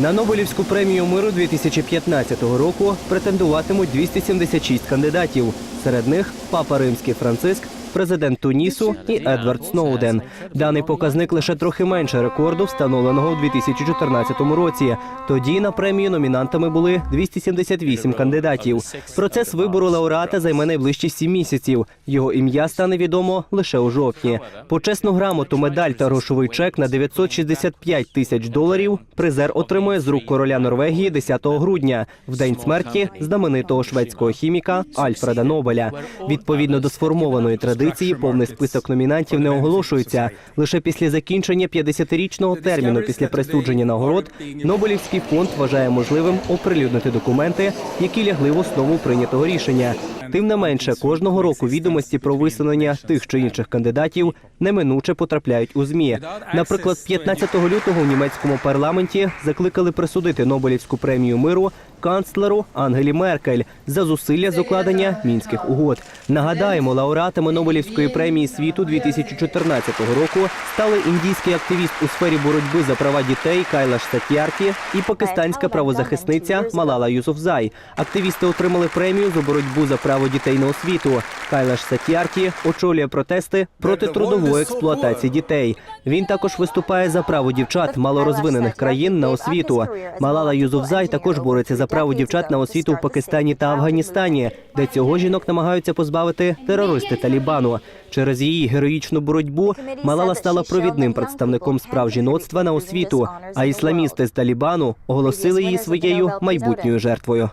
На Нобелівську премію миру 2015 року претендуватимуть 276 кандидатів. Серед них папа римський Франциск, президент Тунісу і Едвард Сноуден. Даний показник лише трохи менше рекорду, встановленого у 2014 році. Тоді на премію номінантами були 278 кандидатів. Процес вибору лауреата займе найближчі сім місяців. Його ім'я стане відомо лише у жовтні. Почесну грамоту, медаль та грошовий чек на 965 тисяч доларів призер отримує з рук короля Норвегії 10 грудня, в день смерті знаменитого шведського хіміка Альфреда Нобеля. Відповідно до сформованої традиції, повний список номінантів не оголошується. Лише після закінчення 50-річного терміну після присудження нагород Нобелівський фонд вважає можливим оприлюднити документи, які лягли в основу прийнятого рішення. Тим не менше, кожного року відомості про висунення тих чи інших кандидатів неминуче потрапляють у змі. Наприклад, 15 лютого у німецькому парламенті закликали присудити Нобелівську премію миру канцлеру Ангелі Меркель за зусилля з укладення мінських угод. Нагадаємо, лауреатами Нобелівської премії світу 2014 року стали індійський активіст у сфері боротьби за права дітей Кайлаш Сатьярті і пакистанська правозахисниця Малала Юсуфзай. Активісти отримали премію за боротьбу за право дітей на освіту. Кайлаш Сатьярті очолює протести проти трудової експлуатації дітей. Він також виступає за право дівчат малорозвинених країн на освіту. Малала Юзуфзай також бореться за право дівчат на освіту в Пакистані та Афганістані, де цього жінок намагаються позбавити терористи Талібану. Через її героїчну боротьбу Малала стала провідним представником справ жіноцтва на освіту. А ісламісти з Талібану оголосили її своєю майбутньою жертвою.